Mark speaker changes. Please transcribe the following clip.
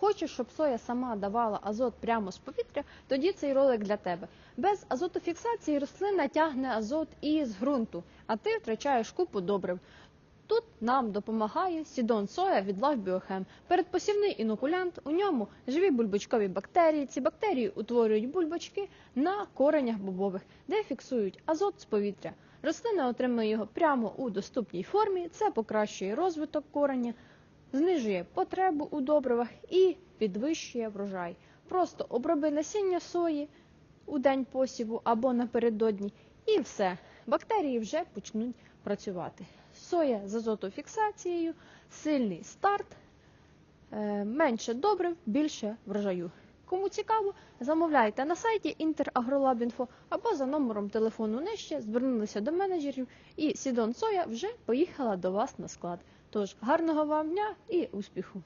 Speaker 1: Хочеш, щоб соя сама давала азот прямо з повітря, тоді цей ролик для тебе. Без азотофіксації рослина тягне азот із ґрунту, а ти втрачаєш купу добрив. Тут нам допомагає Сідон Соя від Life Biochem. Передпосівний інокулянт, у ньому живі бульбочкові бактерії. Ці бактерії утворюють бульбочки на коренях бобових, де фіксують азот з повітря. Рослина отримує його прямо у доступній формі. Це покращує розвиток кореня, знижує потребу у добривах і підвищує врожай. Просто оброби насіння сої у день посіву або напередодні, і все. Бактерії вже почнуть працювати. Соя з азотофіксацією, сильний старт, е, менше добрив, більше врожаю. Кому цікаво, замовляйте на сайті Interagrolab.info або за номером телефону нижче, звернулися до менеджерів, і Сідон Соя вже поїхала до вас на склад. Тож гарного вам дня і успіху!